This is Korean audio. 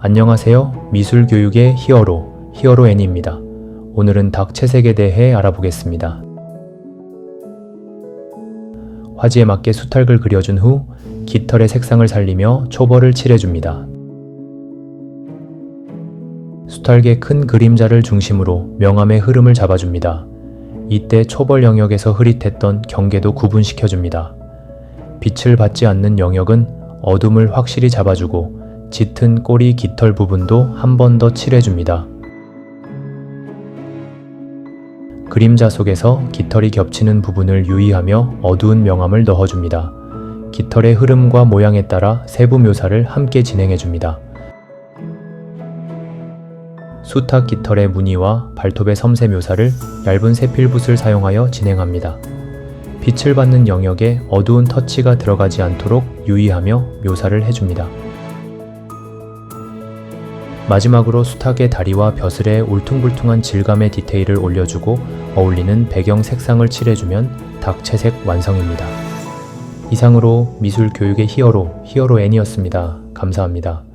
안녕하세요. 미술 교육의 히어로, 히어로 애니입니다. 오늘은 닭 채색에 대해 알아보겠습니다. 화지에 맞게 수탉을 그려준 후 깃털의 색상을 살리며 초벌을 칠해줍니다. 수탉의 큰 그림자를 중심으로 명암의 흐름을 잡아줍니다. 이때 초벌 영역에서 흐릿했던 경계도 구분시켜줍니다. 빛을 받지 않는 영역은 어둠을 확실히 잡아주고 짙은 꼬리 깃털 부분도 한 번 더 칠해줍니다. 그림자 속에서 깃털이 겹치는 부분을 유의하며 어두운 명암을 넣어줍니다. 깃털의 흐름과 모양에 따라 세부 묘사를 함께 진행해줍니다. 수탉 깃털의 무늬와 발톱의 섬세 묘사를 얇은 세필붓을 사용하여 진행합니다. 빛을 받는 영역에 어두운 터치가 들어가지 않도록 유의하며 묘사를 해줍니다. 마지막으로 수탉의 다리와 벼슬에 울퉁불퉁한 질감의 디테일을 올려주고 어울리는 배경 색상을 칠해주면 닭 채색 완성입니다. 이상으로 미술 교육의 히어로, 히어로 N이었습니다. 감사합니다.